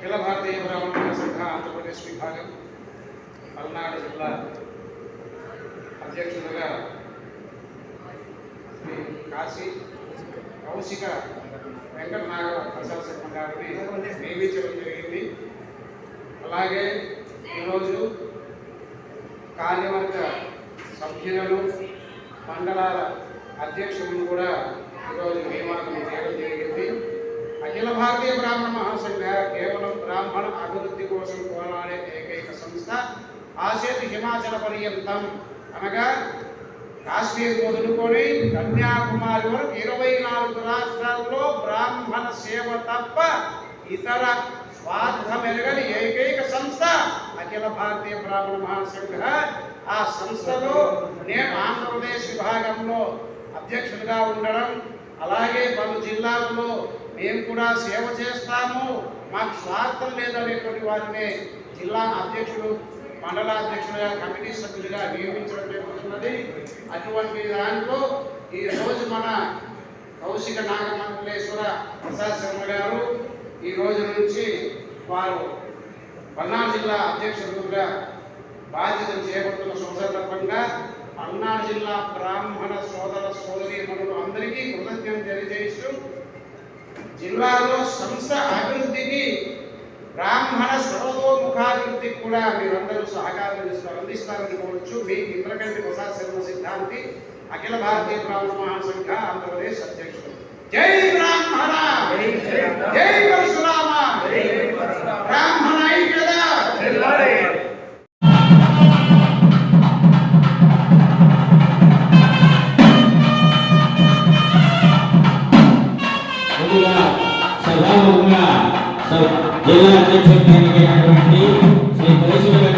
అఖిల భారతీయ బ్రాహ్మణ సంఘ ఆంధ్రప్రదేశ్ విభాగం పల్నాడు జిల్లా అధ్యక్షులుగా శ్రీ కాశీ కౌశిక వెంకట నాగ ప్రసాద్ శర్మ గారిని నియమించడం జరిగింది. అలాగే ఈరోజు కార్యవర్గ సభ్యులను మండలాల అధ్యక్షులను కూడా ఈరోజు అఖిల భారతీయ బ్రాహ్మణ మహాసంఘ కేవలం బ్రాహ్మణ అభివృద్ధి కోసం పోరాడే ఏకైక సంస్థ ఆసేతు హిమాచల పర్యంతం అనగా కాశ్మీర్ వదులుకొని కన్యాకుమారి వరకు ఇరవై నాలుగు రాష్ట్రాల్లో బ్రాహ్మణ సేవ తప్ప ఇతర స్వార్థం ఎరగని ఏకైక సంస్థ అఖిల భారతీయ బ్రాహ్మణ మహాసంఘ ఆ సంస్థలో నేను ఆంధ్రప్రదేశ్ విభాగంలో అధ్యక్షుడిగా ఉండడం అలాగే పలు జిల్లాల్లో మేము కూడా సేవ చేస్తాము. మాకు స్వార్థం లేదనేటువంటి వారిని జిల్లా అధ్యక్షుడు మండల అధ్యక్షులుగా కమిటీ సభ్యులుగా నియమించడం జరుగుతున్నది. అటువంటి దాంట్లో ఈ రోజు మన కౌశిక నాగమండలేశ్వర ప్రసాద్ శర్మ గారు ఈ రోజు నుంచి వారు పల్నాడు జిల్లా అధ్యక్షులుగా బాధ్యతలు చేపడుతున్న సందర్భంగా పల్నాడు జిల్లా బ్రాహ్మణ సోదర సోదరి అందరికీ కృతజ్ఞత తెలియజేస్తూ జిల్లాలో సంస్థ అభివృద్ధికి బ్రాహ్మణ సర్వతోముఖాభివృద్ధికి కూడా మీరందరూ సహకారం అందిస్తారని కోరచ్చు. మీ ఇంద్రకంటి ప్రసాద్ శర్మ సిద్ధాంతి అఖిల భారతీయ బ్రాహ్మణ మహాసంఘ ఆంధ్రప్రదేశ్ అధ్యక్షుడు. జై బ్రాహ్మణ జై పరశురామ! జిల్లా అధ్యక్షుడు శ్రీ కేశవ